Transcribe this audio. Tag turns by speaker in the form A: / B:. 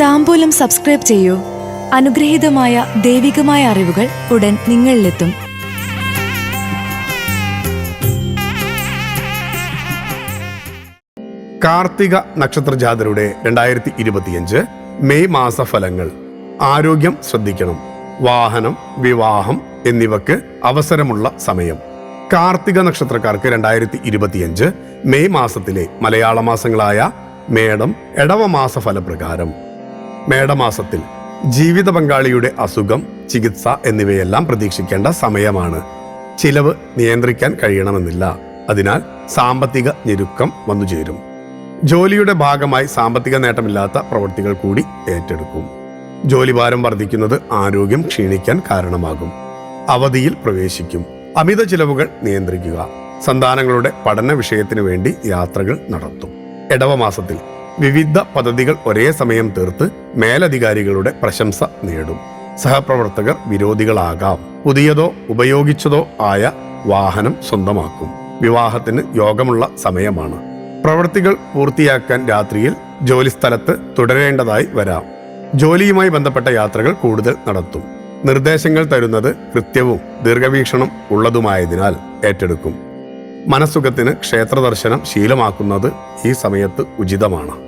A: താമ്പൂലം subscribe ചെയ്യൂ. അനുഗ്രഹീതമായ ദൈവികമായ അറിവുകൾ ഉടൻ നിങ്ങളിലെത്തും.
B: കാർത്തിക നക്ഷത്ര ജാതരുടെ രണ്ടായിരത്തി ഇരുപത്തിയഞ്ച് മെയ് മാസ ഫലങ്ങൾ ആരോഗ്യം ശ്രദ്ധിക്കണം. വാഹനം വിവാഹം എന്നിവക്ക് അവസരമുള്ള സമയം. കാർത്തിക നക്ഷത്രക്കാർക്ക് രണ്ടായിരത്തി ഇരുപത്തിയഞ്ച് മെയ് മാസത്തിലെ മലയാള മാസങ്ങളായ മേടം എടവ മാസ ഫലപ്രകാരം മേടമാസത്തിൽ ജീവിത പങ്കാളിയുടെ അസുഖം ചികിത്സ എന്നിവയെല്ലാം പ്രതീക്ഷിക്കേണ്ട സമയമാണ്. ചിലവ് നിയന്ത്രിക്കാൻ കഴിയണമെന്നില്ല. അതിനാൽ സാമ്പത്തിക ഞെരുക്കം വന്നു ചേരും. ജോലിയുടെ ഭാഗമായി സാമ്പത്തിക നേട്ടമില്ലാത്ത പ്രവൃത്തികൾ കൂടി ഏറ്റെടുക്കും. ജോലിഭാരം വർദ്ധിക്കുന്നത് ആരോഗ്യം ക്ഷീണിക്കാൻ കാരണമാകും. അവധിയിൽ പ്രവേശിക്കും. അമിത ചിലവുകൾ നിയന്ത്രിക്കുക. സന്താനങ്ങളുടെ പഠന വിഷയത്തിനു വേണ്ടി യാത്രകൾ നടത്തും. ഇടവമാസത്തിൽ വിവിധ പദ്ധതികൾ ഒരേ സമയം തീർത്ത് മേലധികാരികളുടെ പ്രശംസ നേടും. സഹപ്രവർത്തകർ വിരോധികളാകാം. പുതിയതോ ഉപയോഗിച്ചതോ ആയ വാഹനം സ്വന്തമാക്കും. വിവാഹത്തിന് യോഗമുള്ള സമയമാണ്. പ്രവൃത്തികൾ പൂർത്തിയാക്കാൻ രാത്രിയിൽ ജോലിസ്ഥലത്ത് തുടരേണ്ടതായി വരാം. ജോലിയുമായി ബന്ധപ്പെട്ട യാത്രകൾ കൂടുതൽ നടത്തും. നിർദ്ദേശങ്ങൾ തരുന്നത് കൃത്യവും ദീർഘവീക്ഷണം ഉള്ളതുമായതിനാൽ ഏറ്റെടുക്കും. മനസ്സുഖത്തിന് ക്ഷേത്രദർശനം ശീലമാക്കുന്നത് ഈ സമയത്ത് ഉചിതമാണ്.